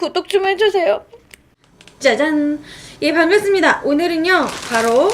구독 좀 해주세요. 짜잔! 예, 반갑습니다. 오늘은요, 바로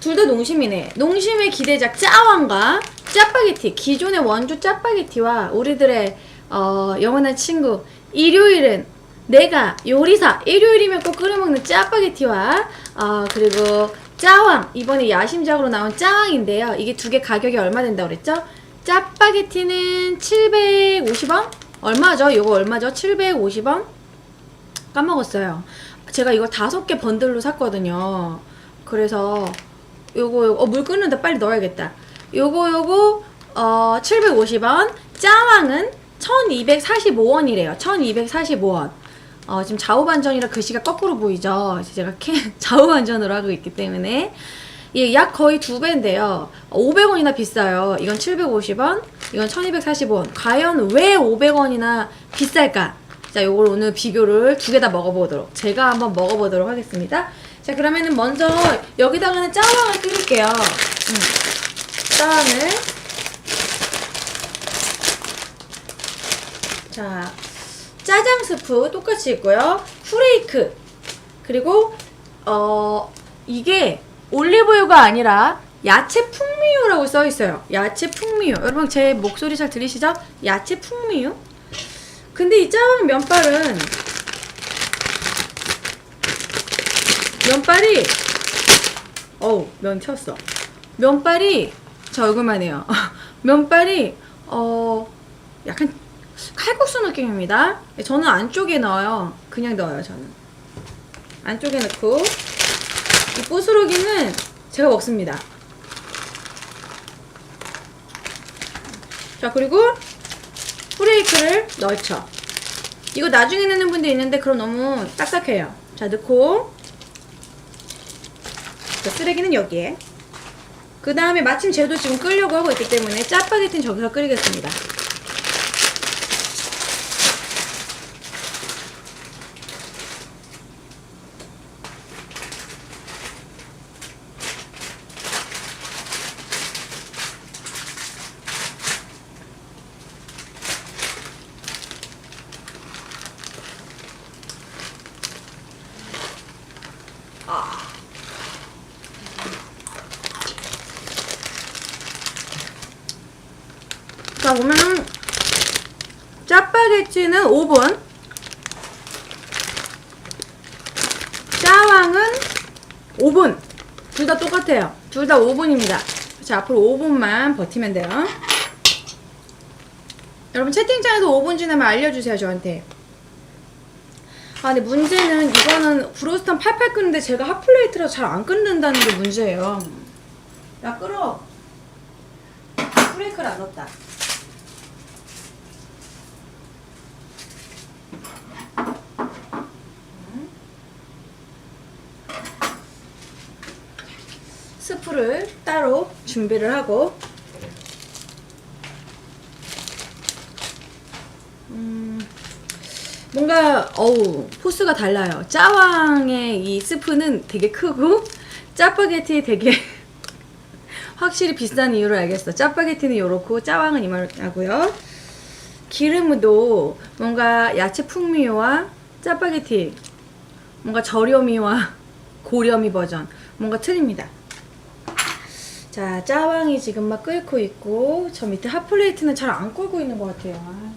둘 다 농심이네. 농심의 기대작 짜왕과 짜파게티, 기존의 원조 짜파게티와 우리들의 어, 영원한 친구 일요일은 내가 요리사 일요일이면 꼭 끓여먹는 짜파게티와 어, 그리고 짜왕 이번에 야심작으로 나온 짜왕인데요. 이게 두 개 가격이 얼마 된다고 그랬죠? 짜파게티는 750원? 얼마죠? 이거 얼마죠? 750원? 까먹었어요. 제가 이거 다섯 개 번들로 샀거든요. 그래서 요거 요거 어, 물 끓는데 빨리 넣어야겠다. 요거 요거 어 750원. 짜왕은 1245원이래요. 1245원. 어, 지금 좌우반전이라 글씨가 거꾸로 보이죠? 제가 캐, 좌우반전으로 하고 있기 때문에. 예, 약 거의 두 배인데요. 500원이나 비싸요. 이건 750원, 이건 1245원. 과연 왜 500원이나 비쌀까? 자, 요걸 오늘 비교를 두 개 다 먹어보도록. 제가 한번 먹어보도록 하겠습니다. 자, 그러면은 먼저 여기다가는 짜왕을 끓일게요. 음, 짜왕을. 자, 짜장 스프 똑같이 있고요. 후레이크. 그리고, 어, 이게 올리브유가 아니라 야채 풍미유라고 써 있어요. 야채 풍미유. 여러분 제 목소리 잘 들리시죠? 야채 풍미유. 근데 이 짜왕 면발은 면발이 어우 면 쳤어. 면발이 저 얼굴만 해요. 면발이 어 약간 칼국수 느낌입니다. 저는 안쪽에 넣어요. 그냥 넣어요 저는. 안쪽에 넣고 이 부스러기는 제가 먹습니다. 자, 그리고 후레이크를 넣죠. 이거 나중에 넣는 분도 있는데 그럼 너무 딱딱해요. 자, 넣고 자, 쓰레기는 여기에 그 다음에 마침 쟤도 지금 끓려고 하고 있기 때문에 짜파게티는 저기서 끓이겠습니다. 자, 보면은 짜파게티는 5분 짜왕은 5분 둘 다 똑같아요 둘다 5분입니다. 자 앞으로 5분만 버티면 돼요. 여러분 채팅창에서 5분 지나면 알려주세요 저한테. 아 근데 문제는 이거는 브로스턴 팔팔 끓는데 제가 핫플레이트라 잘안 끓는다는 게 문제예요. 야 끓어. 프레이크를 안 넣었다 스프를 따로 준비를 하고 음, 뭔가 어우 포스가 달라요. 짜왕의 이 스프는 되게 크고 짜파게티 되게 확실히 비싼 이유를 알겠어. 짜파게티는 요렇고 짜왕은 이만하고요. 기름도 뭔가 야채 풍미와 짜파게티 뭔가 저렴이와 고렴이 버전 뭔가 틀립니다. 자, 짜왕이 지금 막 끓고 있고 저 밑에 핫플레이트는 잘 안 끓고 있는 것 같아요. 아.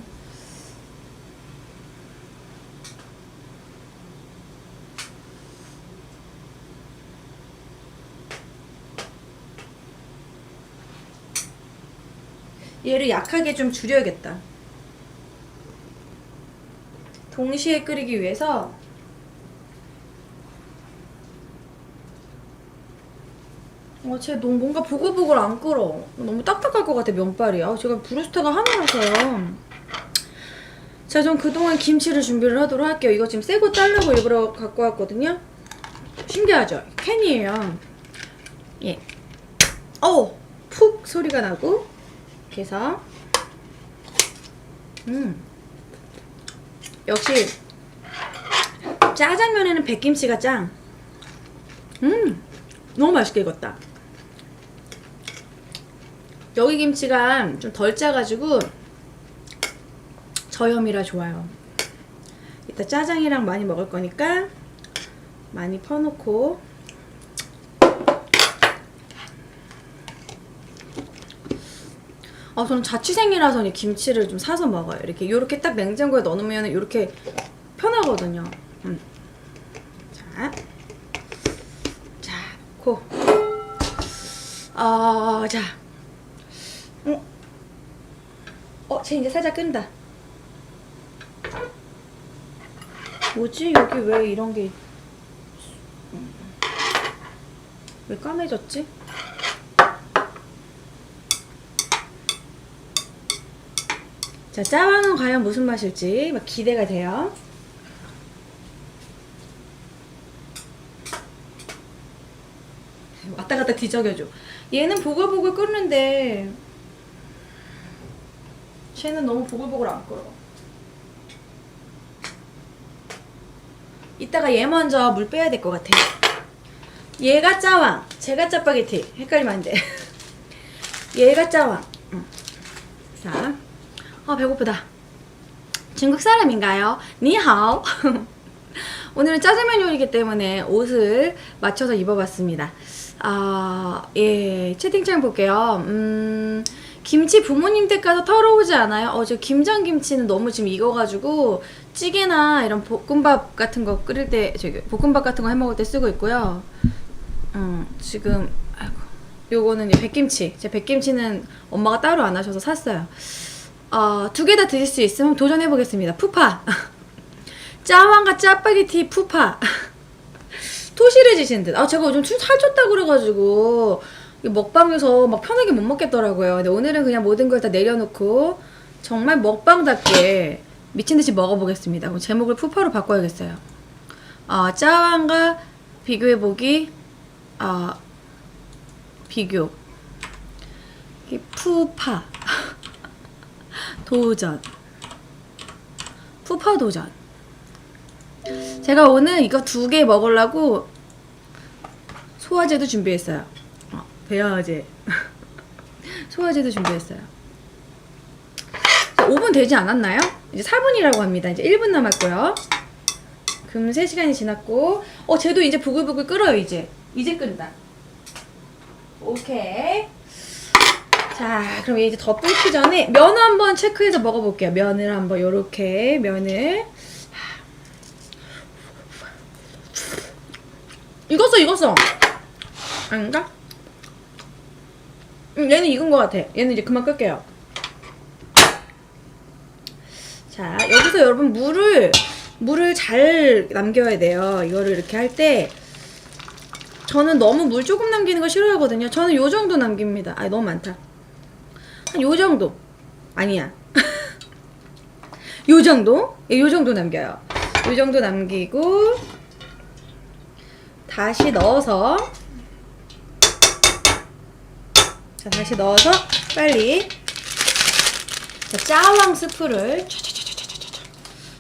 얘를 약하게 좀 줄여야겠다. 동시에 끓이기 위해서 어, 쟤 너무 뭔가 보글보글 안 끓어. 너무 딱딱할 것 같아, 면발이. 아, 제가 브루스타가 하나라서요. 자, 전 그동안 김치를 준비를 하도록 할게요. 이거 지금 새거 딸라고 일부러 갖고 왔거든요. 신기하죠? 캔이에요. 예. 어우, 푹 소리가 나고. 그래서, 음. 역시, 짜장면에는 백김치가 짱. 음, 너무 맛있게 익었다. 여기 김치가 좀 덜 짜가지고 저염이라 좋아요. 이따 짜장이랑 많이 먹을 거니까 많이 퍼놓고 아 저는 자취생이라서 이 김치를 좀 사서 먹어요. 이렇게 이렇게 딱 냉장고에 넣어놓으면 이렇게 편하거든요. 음. 자, 자, 고. 아, 자, 어, 어, 쟤 이제 살짝 끈다. 뭐지? 여기 왜 이런 게 음. 왜 까매졌지? 자, 짜왕은 과연 무슨 맛일지 막 기대가 돼요. 왔다 갔다 뒤적여줘. 얘는 보글보글 끓는데 쟤는 너무 보글보글 안 끓어. 이따가 얘 먼저 물 빼야 될 것 같아. 얘가 짜왕, 제가 짜파게티. 헷갈리면 안 돼. 얘가 짜왕. 응. 자, 아 배고프다. 중국 사람인가요? 니하오. 오늘은 짜장면 요리이기 때문에 옷을 맞춰서 입어봤습니다. 아, 예, 채팅창 볼게요. 음, 김치 부모님 댁 가서 털어오지 않아요? 어, 저 김장 김치는 너무 지금 익어가지고 찌개나 이런 볶음밥 같은 거 끓일 때, 저기 볶음밥 같은 거 해 먹을 때 쓰고 있고요. 음, 지금 아이고, 요거는 백김치. 제 백김치는 엄마가 따로 안 하셔서 샀어요. 어, 두 개 다 드실 수 있으면 도전해 보겠습니다. 푸파. 짜왕과 짜파게티 푸파. 토실해지신 듯. 아, 제가 요즘 춤 살쪘다고 그래가지고, 이 먹방에서 막 편하게 못 먹겠더라고요. 근데 오늘은 그냥 모든 걸 다 내려놓고, 정말 먹방답게 미친듯이 먹어보겠습니다. 그럼 제목을 푸파로 바꿔야겠어요. 아, 짜왕과 비교해보기, 아, 비교. 이 푸파. 도전. 푸파 도전. 제가 오늘 이거 두 개 먹으려고 소화제도 준비했어요. 어, 배아제. 소화제도 준비했어요. 자, 5분 되지 않았나요? 이제 4분이라고 합니다. 이제 1분 남았고요. 금세 시간이 지났고, 어, 쟤도 이제 부글부글 끓어요, 이제. 이제 끓는다. 오케이. 자, 그럼 이제 더 끓기 전에 면 한번 체크해서 먹어볼게요. 면을 한번 요렇게 면을 익었어, 익었어. 아닌가? 음, 얘는 익은 것 같아. 얘는 이제 그만 끌게요. 자, 여기서 여러분 물을 물을 잘 남겨야 돼요. 이거를 이렇게 할 때 저는 너무 물 조금 남기는 거 싫어하거든요. 저는 요 정도 남깁니다. 아, 너무 많다. 한 요 정도. 아니야. 요 정도? 예, 요 정도 남겨요. 요 정도 남기고 다시 넣어서 자, 다시 넣어서 빨리 자, 짜왕 스프를 차차차차차차차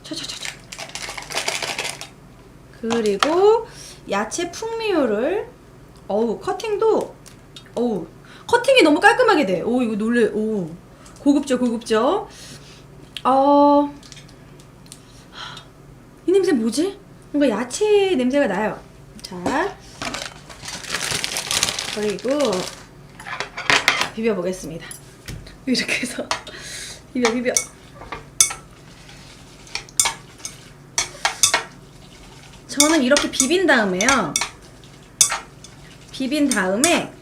차차차차 그리고 야채 풍미요를 어우 커팅도 어우 커팅이 너무 깔끔하게 돼. 오 이거 놀래. 오 고급져 고급져. 어. 이 냄새 뭐지? 뭔가 야채 냄새가 나요. 자 그리고 비벼 보겠습니다. 이렇게 해서 비벼 비벼. 저는 이렇게 비빈 다음에요. 비빈 다음에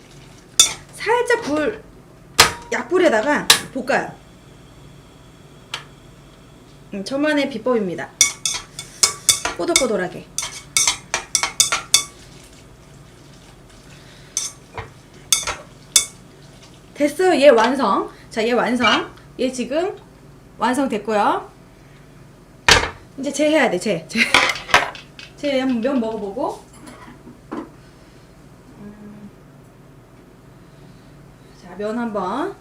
살짝 불 약불에다가 볶아요. 음, 저만의 비법입니다. 꼬들꼬들하게. 됐어요. 얘 완성. 자, 얘 완성. 얘 지금 완성됐고요. 이제 쟤 해야 돼. 쟤. 쟤. 쟤 한번 면 먹어보고. 자, 면 한번.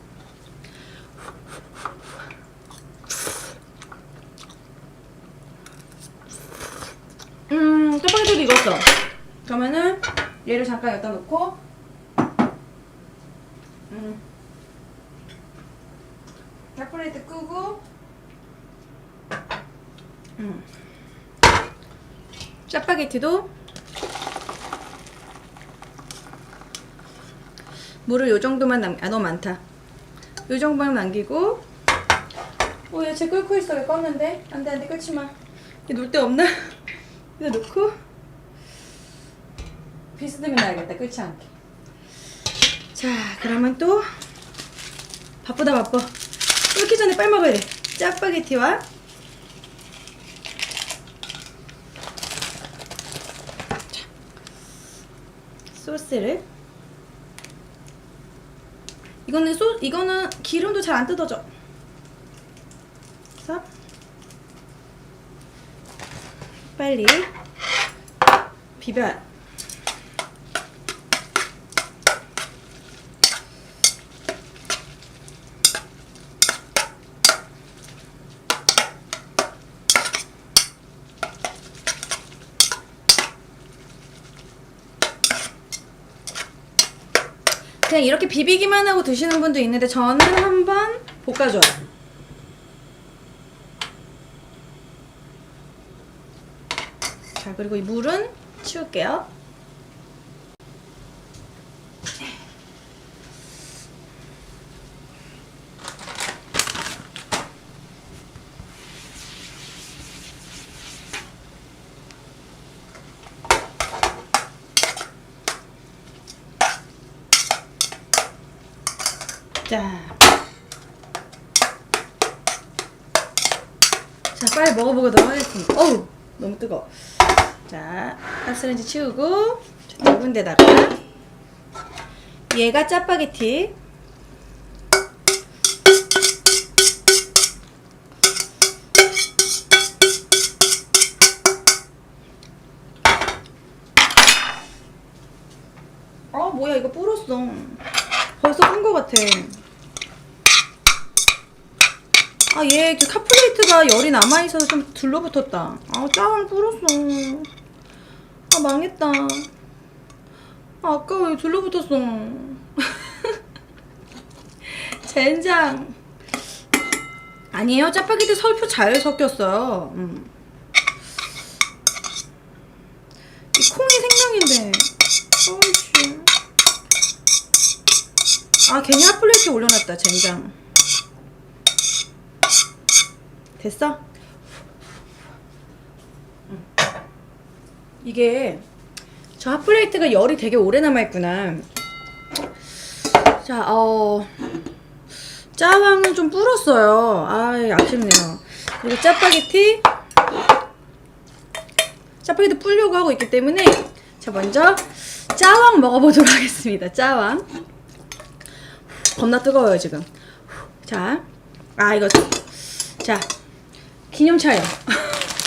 음, 짜파게티도 익었어. 그러면은 얘를 잠깐 여기다 놓고 음. 짜파게티 끄고 짜파게티도 물을 요 정도만 남, 아 너무 많다. 요 정도만 남기고. 오, 야채 끓고 있어. 왜 껐는데? 안 돼, 안 돼, 끓지 마. 놀데 없나? 여기다 놓고. 비스듬히 놔야겠다. 끓지 않게. 자, 그러면 또 바쁘다 바빠. 끓기 전에 빨리 먹어야 돼. 짜파게티와 소스를 이거는 소 이거는 기름도 잘 안 뜯어져. 그래서 빨리 비벼. 그냥 이렇게 비비기만 하고 드시는 분도 있는데 저는 한번 볶아줘요. 자 그리고 이 물은 치울게요. 자. 자, 빨리 먹어보도록 하겠습니다. 어우, 너무 뜨거워. 자, 가스레인지 치우고, 자, 넓은 데다가, 얘가 짜파게티. 아, 뭐야, 이거 불었어. 벌써 푼거 같아. 아, 얘, 그 카플레이트가 열이 남아있어서 좀 둘러붙었다. 아, 짜왕 불었어. 아, 망했다. 아, 아까워, 둘러붙었어. 젠장. 아니에요, 짜파게티 설표 잘 섞였어요. 음. 이 콩이 생명인데. 어이씨. 아 괜히 핫플레이트 올려놨다 젠장 됐어? 이게 저 핫플레이트가 열이 되게 오래 남아있구나. 자 어... 짜왕은 좀 불었어요. 아 아쉽네요. 그리고 짜파게티. 짜파게티 불려고 하고 있기 때문에 자 먼저 짜왕 먹어보도록 하겠습니다. 짜왕. 겁나 뜨거워요 지금. 자, 아 이거. 자 기념 촬영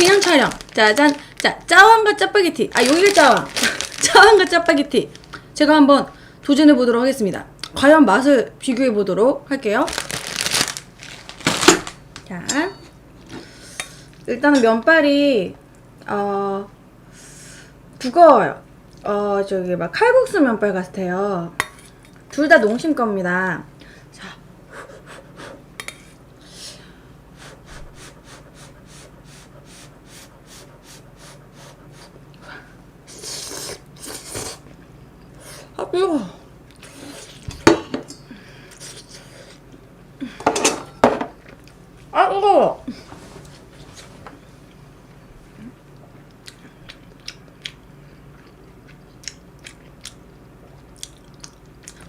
기념 촬영. 짜잔. 자 짜왕과 짜파게티. 아 여기가 짜왕 짜왕과 짜파게티. 제가 한번 도전해 보도록 하겠습니다. 과연 맛을 비교해 보도록 할게요. 자 일단은 면발이 어 두꺼워요. 어 저기 막 칼국수 면발 같아요. 둘 다 농심 겁니다. 자. 아, 뜨거워. 아, 뜨거워.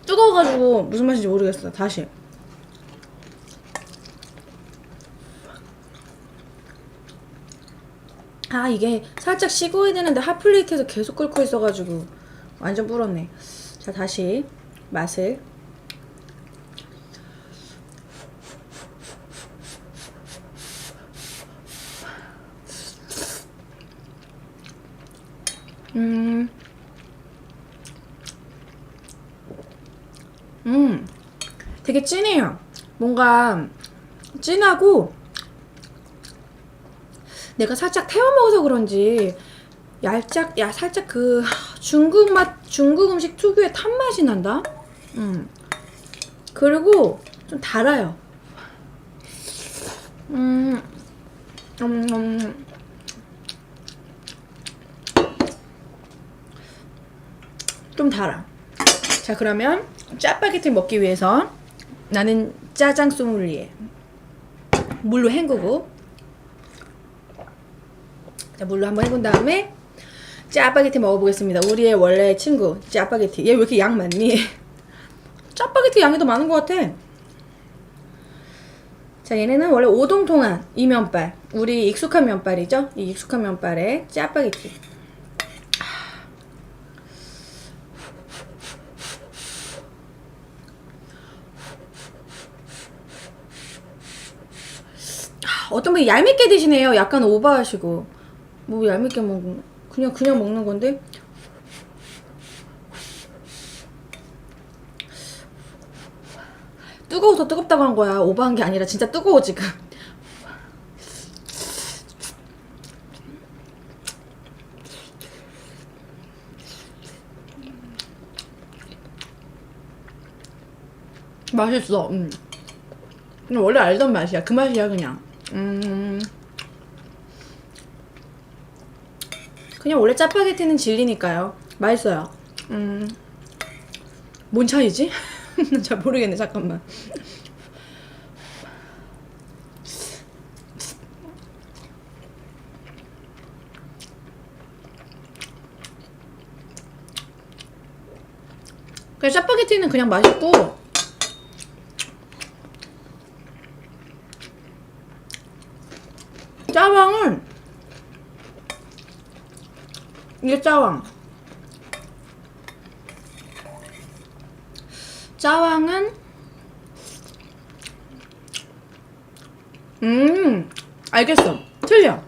뜨거워가지고 무슨 모르겠어. 다시. 아 이게 살짝 식어야 되는데 핫플레이트에서 계속 끓고 있어가지고 완전 불었네. 자 다시 맛을. 음. 음, 되게 진해요. 뭔가 진하고 내가 살짝 태워 먹어서 그런지 얄짝, 야 살짝 그 중국 맛, 중국 음식 특유의 탄 맛이 난다. 음, 그리고 좀 달아요. 음, 음, 음. 좀 달아. 자, 그러면 짜파게티 먹기 위해서 나는 짜장 소믈리에 물로 헹구고 자, 물로 한번 해본 다음에 짜파게티 먹어보겠습니다. 우리의 원래 친구 짜파게티. 얘 왜 이렇게 양 많니? 짜파게티 양이 더 많은 것 같아. 자, 얘네는 원래 오동통한 이 면발. 우리 익숙한 면발이죠? 이 익숙한 면발에 짜파게티. 어떤 분이 얄밉게 드시네요. 약간 오버하시고. 뭐 얄밉게 먹는 그냥 그냥 먹는 건데. 뜨거워서 뜨겁다고 한 거야. 오버한 게 아니라 진짜 뜨거워 지금. 맛있어. 음. 원래 알던 맛이야. 그 맛이야 그냥. 음. 그냥 원래 짜파게티는 진리니까요. 맛있어요. 음. 뭔 차이지? 잘 모르겠네. 잠깐만. 그냥 짜파게티는 그냥 맛있고 짜왕은 이게 짜왕. 짜왕은 음 알겠어. 틀려.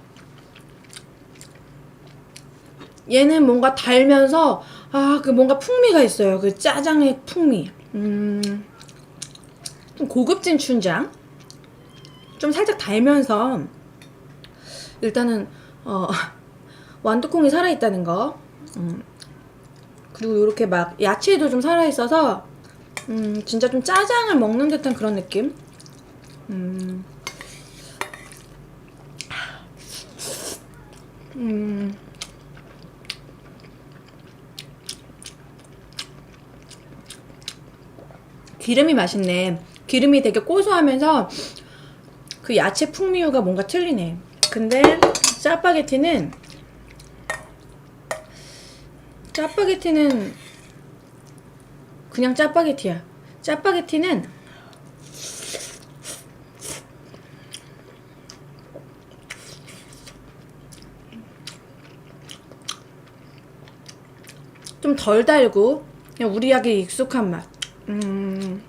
얘는 뭔가 달면서 아 그 뭔가 풍미가 있어요. 그 짜장의 풍미. 음 좀 고급진 춘장. 좀 살짝 달면서. 일단은 어 완두콩이 살아있다는 거. 음, 그리고 이렇게 막 야채도 좀 살아있어서 음 진짜 좀 짜장을 먹는 듯한 그런 느낌? 음, 음. 기름이 맛있네. 기름이 되게 고소하면서 그 야채 풍미유가 뭔가 틀리네. 근데 짜파게티는 짜파게티는 그냥 짜파게티야. 짜파게티는 좀 덜 달고 그냥 우리에게 익숙한 맛. 음.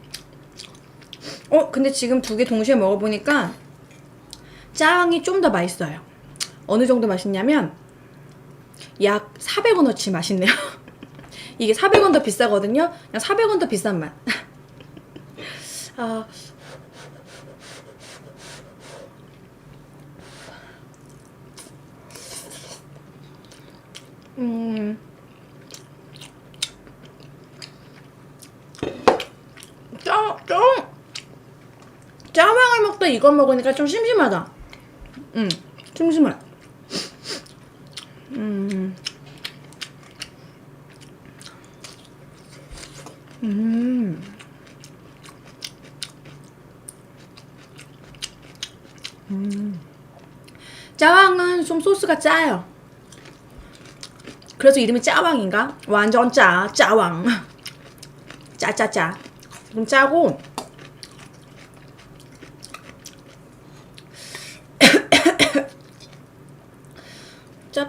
어, 근데 지금 두 개 동시에 먹어보니까 짜왕이 좀 더 맛있어요. 어느 정도 맛있냐면 약 400원어치 맛있네요. 이게 400원 더 비싸거든요. 그냥 400원 더 비싼 맛. 아, 음. 짜, 짜, 짜왕을 먹다 이걸 먹으니까 좀 심심하다. 음, 심심해. 짜왕은 좀 소스가 짜요. 그래서 이름이 짜왕인가? 완전 짜, 짜왕. 짜짜짜. 좀 짜고.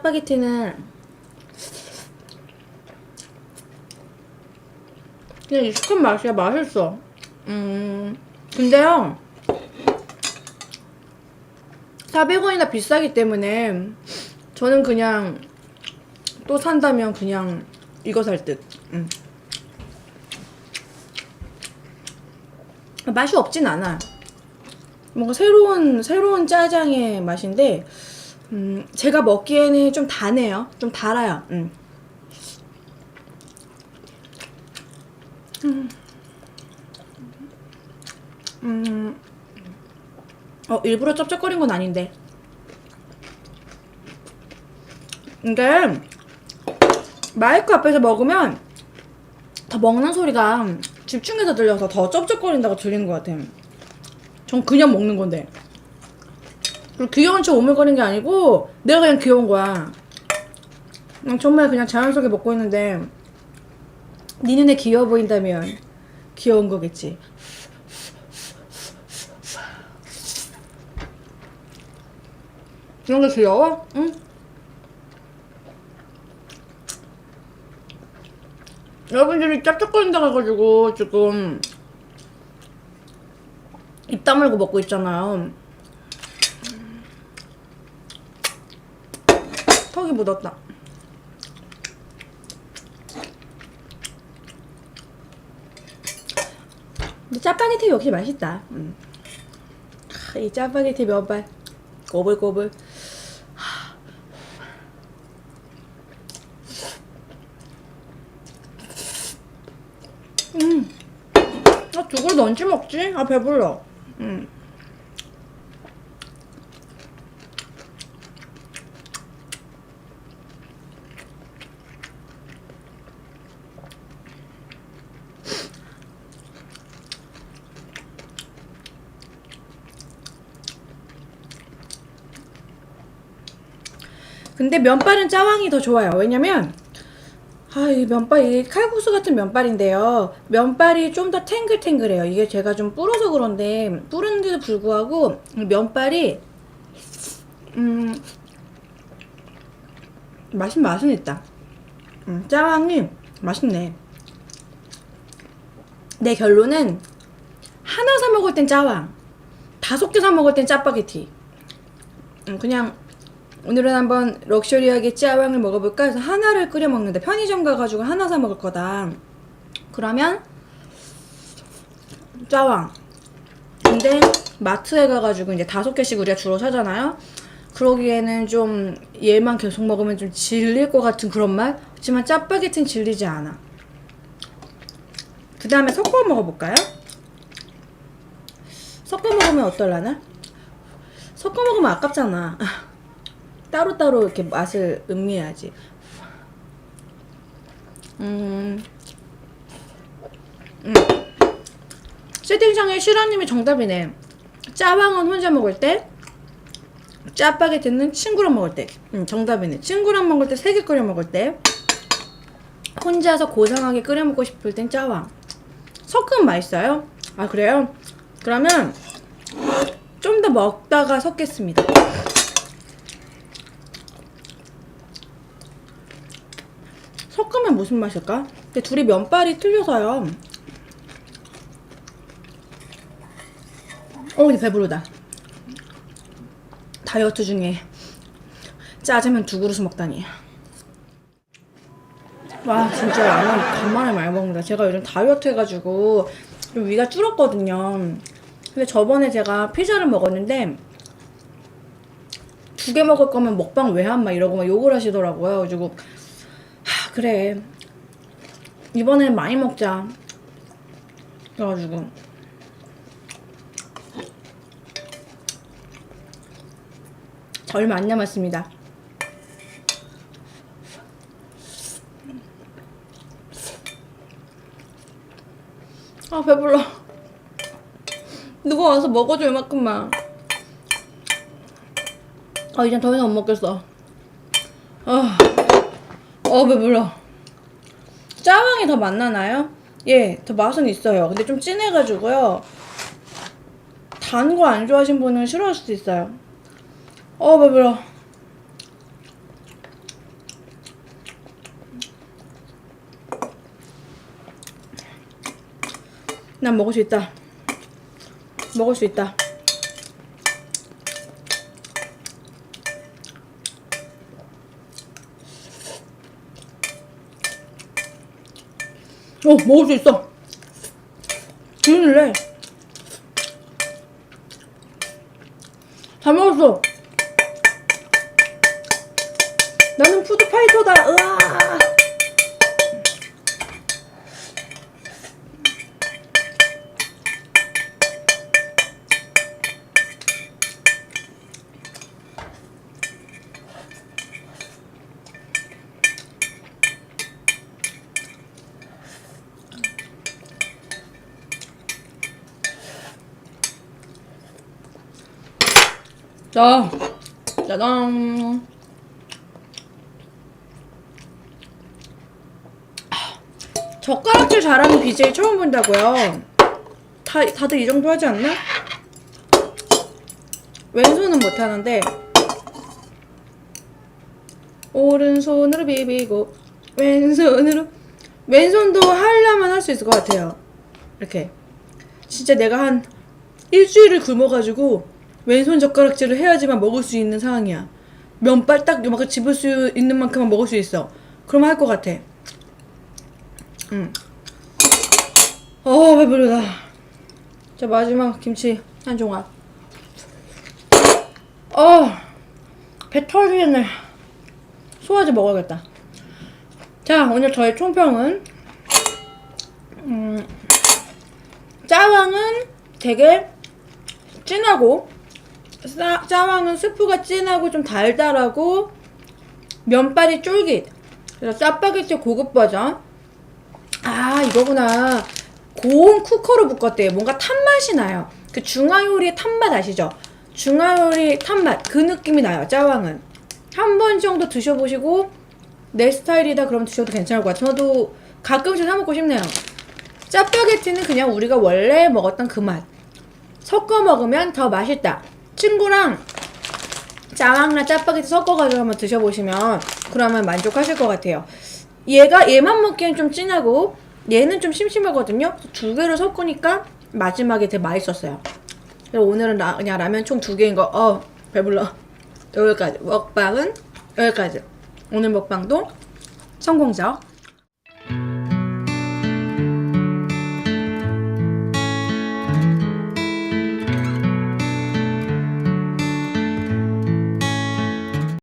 짜파게티는 그냥 익숙한 맛이야. 맛있어. 음 근데요 400원이나 비싸기 때문에 저는 그냥 또 산다면 그냥 이거 살듯. 음. 맛이 없진 않아. 뭔가 새로운 새로운 짜장의 맛인데 음, 제가 먹기에는 좀 다네요. 좀 달아요. 음. 음. 음. 어, 일부러 쩝쩝거린 건 아닌데. 이게 마이크 앞에서 먹으면 더 먹는 소리가 집중해서 들려서 더 쩝쩝거린다고 들리는 것 같아. 전 그냥 먹는 건데. 그리고 귀여운 척 오물거리는 게 아니고 내가 그냥 귀여운 거야. 그냥 정말 그냥 자연스럽게 먹고 있는데 네 눈에 귀여워 보인다면 귀여운 거겠지. 이런 게 귀여워? 응? 여러분들이 짭짭거린다 해가지고 지금 입 다물고 먹고 있잖아요. 턱이 묻었다. 근데 짜파게티 역시 맛있다. 음. 하, 이 짜파게티 면발 꼬불꼬불. 음. 아, 두그릇 언제 먹지? 아, 배불러. 음. 근데 면발은 짜왕이 더 좋아요. 왜냐면 아, 이 면발, 이 칼국수 같은 면발인데요. 면발이 좀 더 탱글탱글해요. 이게 제가 좀 불어서 그런데, 불은데도 불구하고, 이 면발이, 음, 맛은 맛은 있다. 음, 짜왕이 맛있네. 내 결론은, 하나 사 먹을 땐 짜왕, 다섯 개 사 먹을 땐 짜파게티. 음, 그냥, 오늘은 한번 럭셔리하게 짜왕을 먹어볼까 해서 하나를 끓여 먹는데 편의점 가가지고 하나 사 먹을 거다. 그러면 짜왕. 근데 마트에 가가지고 이제 다섯 개씩 우리가 주로 사잖아요. 그러기에는 좀 얘만 계속 먹으면 좀 질릴 것 같은 그런 맛. 하지만 짜파게티는 질리지 않아. 그 다음에 섞어 먹어볼까요? 섞어 먹으면 어떨라나? 섞어 먹으면 아깝잖아. 따로따로 이렇게 맛을 음미해야지. 음. 음. 채팅창에 실화님이 정답이네. 짜왕은 혼자 먹을 때, 짜파게티는 친구랑 먹을 때. 음, 정답이네. 친구랑 먹을 때, 세 개 끓여 먹을 때. 혼자서 고상하게 끓여 먹고 싶을 땐 짜왕. 섞으면 맛있어요? 아, 그래요? 그러면 좀 더 먹다가 섞겠습니다. 섞으면 무슨 맛일까? 근데 둘이 면발이 틀려서요. 어, 이제 배부르다. 다이어트 중에 짜장면 두 그릇 먹다니. 와, 진짜 라면 간만에 많이 먹는다. 제가 요즘 다이어트 해가지고 좀 위가 줄었거든요. 근데 저번에 제가 피자를 먹었는데 두 개 먹을 거면 먹방 왜 한? 막 이러고 막 욕을 하시더라고요. 그래가지고 하, 그래. 이번엔 많이 먹자. 그래가지고. 자, 얼마 안 남았습니다. 아, 배불러. 누가 와서 먹어줘, 이만큼만. 아, 이젠 더 이상 못 먹겠어. 아. 어 배불러 짜왕이 더 맛나나요? 예, 더 맛은 있어요. 근데 좀 진해가지고요. 단 거 안 좋아하신 분은 싫어할 수도 있어요. 어 배불러. 난 먹을 수 있다. 먹을 수 있다. 어, 먹을 수 있어. 기운을 내. 다 먹었어. 나는 푸드 파이터다. 으아. 자, 짜잔. 젓가락질 잘하는 BJ 처음 본다고요? 다, 다들 이 정도 하지 않나? 왼손은 못하는데 오른손으로 비비고 왼손으로 왼손도 하려면 할 수 있을 것 같아요 이렇게 진짜 내가 한 일주일을 굶어가지고 왼손 젓가락질을 해야지만 먹을 수 있는 상황이야. 면발 딱 요만큼 집을 수 있는 만큼만 먹을 수 있어. 그럼 할것 같아. 응. 어 배부르다. 자 마지막 김치 한 조각 어배 터지겠네. 소화제 먹어야겠다. 자 오늘 저의 총평은 음, 짜왕은 되게 진하고 싸, 짜왕은 스프가 진하고 좀 달달하고 면발이 쫄깃. 그래서 짜파게티 고급 버전. 아 이거구나. 고온 쿠커로 볶았대요. 뭔가 탄맛이 나요. 그 중화요리의 탄맛 아시죠? 중화요리 탄맛. 그 느낌이 나요 짜왕은. 한 번 정도 드셔보시고 내 스타일이다 그러면 드셔도 괜찮을 것 같아요. 저도 가끔씩 사 먹고 싶네요. 짜파게티는 그냥 우리가 원래 먹었던 그 맛. 섞어 먹으면 더 맛있다 친구랑 짜왕이나 짜파게티 섞어가지고 한번 드셔보시면 그러면 만족하실 것 같아요 얘가 얘만 먹기엔 좀 진하고 얘는 좀 심심하거든요. 두 개를 섞으니까 마지막에 되게 맛있었어요. 그래서 오늘은 라, 그냥 라면 총 두 개인 거. 어 배불러. 여기까지 먹방은 여기까지. 오늘 먹방도 성공적.